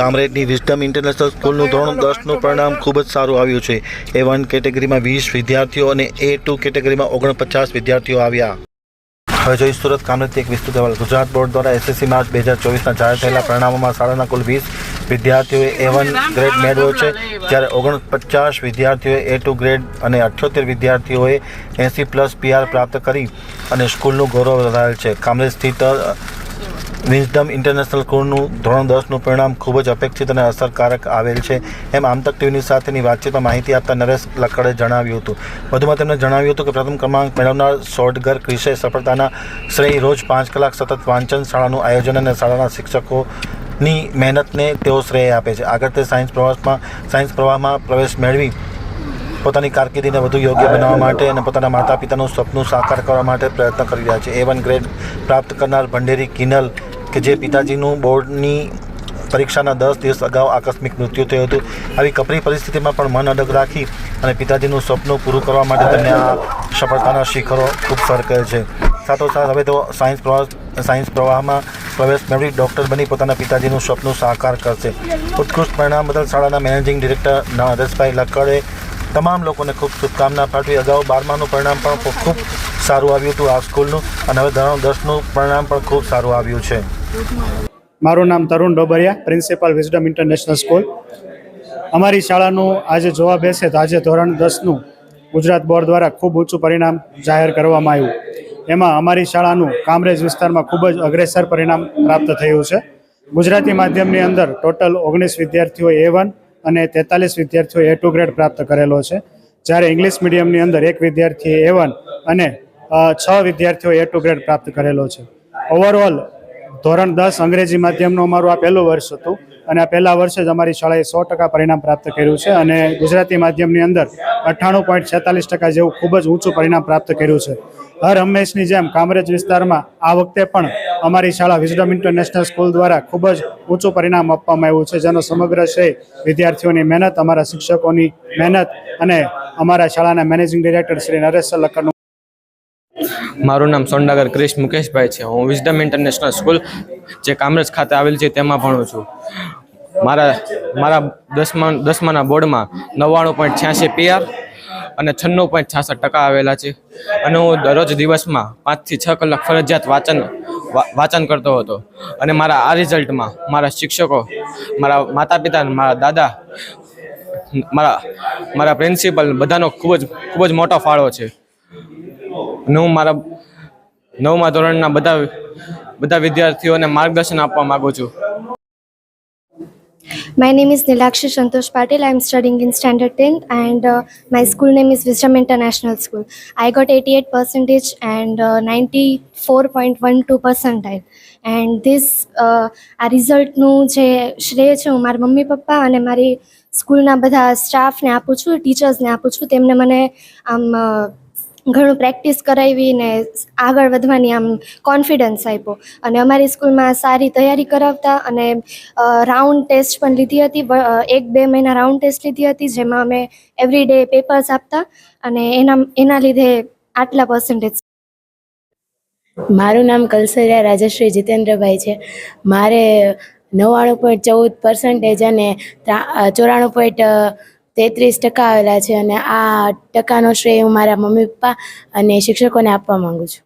કામરેજની wisdom international સ્કૂલનું ધોરણ દસનું પરિણામ ખૂબ જ સારું આવ્યું છે. એ વન કેટેગરીમાં વીસ વિદ્યાર્થીઓ અને એ ટુ કેટેગરીમાં ઓગણપચાસ વિદ્યાર્થીઓ આવ્યા. હવે જોઈ સુરત કામરેજથી એક વિસ્તૃત અહેવાલ. ગુજરાત બોર્ડ દ્વારા એસએસસી માર્ચ બે હજાર ચોવીસના જાહેર થયેલા પરિણામોમાં શાળાના કુલ વીસ વિદ્યાર્થીઓએ એ વન ગ્રેડ મેળવ્યો છે. જ્યારે ઓગણપચાસ વિદ્યાર્થીઓએ એ ટુ ગ્રેડ અને અઠ્યોતેર વિદ્યાર્થીઓએ એંસી પ્લસ પીઆર પ્રાપ્ત કરી અને સ્કૂલનું ગૌરવ વધારેલ છે. કામરેજ સ્થિત વિઝડમ ઇન્ટરનેશનલ સ્કૂલનું ધોરણ દસનું પરિણામ ખૂબ જ અપેક્ષિત અને અસરકારક આવેલ છે. એમ આમતક ટીવીની સાથેની વાતચીતમાં માહિતી આપતા નરેશ લકડે જણાવ્યું હતું. વધુમાં તેમણે જણાવ્યું હતું કે પ્રથમ ક્રમાંક મેળવનાર સોડગર ક્રિશે સફળતાના શ્રેય રોજ પાંચ કલાક સતત વાંચન શાળાનું આયોજન અને શાળાના શિક્ષકોની મહેનતને તેઓ શ્રેય આપે છે. આગળ તે સાયન્સ પ્રવાસમાં, સાયન્સ પ્રવાહમાં પ્રવેશ મેળવી પોતાની કારકિર્દીને વધુ યોગ્ય બનાવવા માટે અને પોતાના માતા પિતાનું સપનું સાકાર કરવા માટે પ્રયત્ન કરી રહ્યા છે. એ વન ગ્રેડ પ્રાપ્ત કરનાર ભંડેરી કિનલ કે જે પિતાજીનું બોર્ડની પરીક્ષાના દસ દિવસ અગાઉ આકસ્મિક મૃત્યુ થયું હતું. આવી કપરી પરિસ્થિતિમાં પણ મન અડગ રાખી અને પિતાજીનું સપનું પૂરું કરવા માટે તેમને આ સફળતાના શિખરો ખૂબ સર કરે છે. સાથોસાથ હવે તો સાયન્સ પ્રવાસ, સાયન્સ પ્રવાહમાં પ્રવેશ મેળવી ડૉક્ટર બની પોતાના પિતાજીનું સપનું સાકાર કરશે. ઉત્કૃષ્ટ પરિણામ બદલ શાળાના મેનેજિંગ ડિરેક્ટર નરેશભાઈ લક્કડે તમામ લોકોને ખૂબ શુભકામના પાઠવી. અગાઉ બારમાનું પરિણામ પણ ખૂબ સારું આવ્યું હતું આ સ્કૂલનું. અને હવે ધોરણ દસનું પરિણામ પણ ખૂબ સારું આવ્યું છે. મારું નામ Tarun Dobariya, principal wisdom international school. અમારી શાળાનું આજે જોવા બેસે તો આજે ધોરણ દસનું ગુજરાત બોર્ડ દ્વારા ખૂબ ઊંચું પરિણામ જાહેર કરવામાં આવ્યું. એમાં અમારી શાળાનું કામરેજ વિસ્તારમાં ખૂબ જ અગ્રેસર પરિણામ પ્રાપ્ત થયું છે. ગુજરાતી માધ્યમની અંદર ટોટલ ઓગણીસ વિદ્યાર્થીઓ એ વન અને તેતાલીસ વિદ્યાર્થીઓ એ ટુ ગ્રેડ પ્રાપ્ત કરેલો છે. જ્યારે ઇંગ્લિશ મીડિયમની અંદર એક વિદ્યાર્થીએ એ વન અને છ વિદ્યાર્થીઓ એ ટુ ગ્રેડ પ્રાપ્ત કરેલો છે. ઓવરઓલ ધોરણ દસ અંગ્રેજી માધ્યમનું અમારું આ પહેલું વર્ષ હતું. અને આ પહેલા વર્ષે જ અમારી શાળાએ સો ટકા પરિણામ પ્રાપ્ત કર્યું છે અને ગુજરાતી માધ્યમની અંદર અઠ્ઠાણું પોઈન્ટ છેતાલીસ ટકા જેવું ખૂબ જ ઊંચું પરિણામ પ્રાપ્ત કર્યું છે. હર હંમેશની જેમ કામરેજ વિસ્તારમાં આ વખતે પણ અમારી શાળા વિઝડમ ઇન્ટરનેશનલ સ્કૂલ દ્વારા ખૂબ જ ઊંચું પરિણામ આપવામાં આવ્યું છે, જેનો સમગ્ર શ્રેય વિદ્યાર્થીઓની મહેનત, અમારા શિક્ષકોની મહેનત અને અમારા શાળાના મેનેજિંગ ડિરેક્ટર શ્રી નરેશ લક્કરનું મારું નામ સોંડાગર ક્રિશ મુકેશભાઈ છે. હું વિઝડમ ઇન્ટરનેશનલ સ્કૂલ જે કામરેજ ખાતે આવેલ છે, તેમાં ભણું છું. મારા મારા દસમા, દસમાના બોર્ડમાં નવ્વાણું પોઈન્ટ છ્યાસી પીઆર અને છન્નું પોઈન્ટ છાસઠ ટકા આવેલા છે. અને હું દરરોજ દિવસમાં પાંચથી છ કલાક ફરજિયાત વાંચન વાંચન કરતો હતો. અને મારા, આ રિઝલ્ટમાં મારા શિક્ષકો, મારા માતા પિતા મારા દાદા, મારા મારા પ્રિન્સિપલ બધાનો ખૂબ જ ખૂબ જ મોટો ફાળો છે. અને હું મારા નવમા ધોરણના બધા બધા વિદ્યાર્થીઓને માર્ગદર્શન આપવા માગું છું. My name is Nilakshi Santosh Patil. I'm studying in standard 10th and uh, my school name is Wisdom International School. I got 88 percentage and uh, 94.12 percentile. And this uh, આ રિઝલ્ટનું જે શ્રેય છે હું મારા મમ્મી પપ્પા અને મારી સ્કૂલના બધા સ્ટાફને આપું છું ટીચર્સને આપું છું તેમને મને આમ ઘણું પ્રેક્ટિસ કરાવી ને આગળ વધવાની આમ કોન્ફિડન્સ આપ્યો. અને અમારી સ્કૂલમાં સારી તૈયારી કરાવતા અને રાઉન્ડ ટેસ્ટ પણ લીધી હતી. એક બે મહિના રાઉન્ડ ટેસ્ટ લીધી હતી, જેમાં અમે એવરી ડે પેપર્સ આપતા અને એના એના લીધે આટલા પર્સન્ટેજ મારું નામ કલસરિયા રાજશ્રી જીતેન્દ્રભાઈ છે. મારે નવ્વાણું પોઈન્ટ ચૌદ પર્સન્ટેજ અને ચોરાણું પોઈન્ટ તેત્રીસ ટકા આવેલા છે અને આ ટકાનો શ્રેય હું મારા મમ્મી પપ્પા અને શિક્ષકોને આપવા માંગુ છું.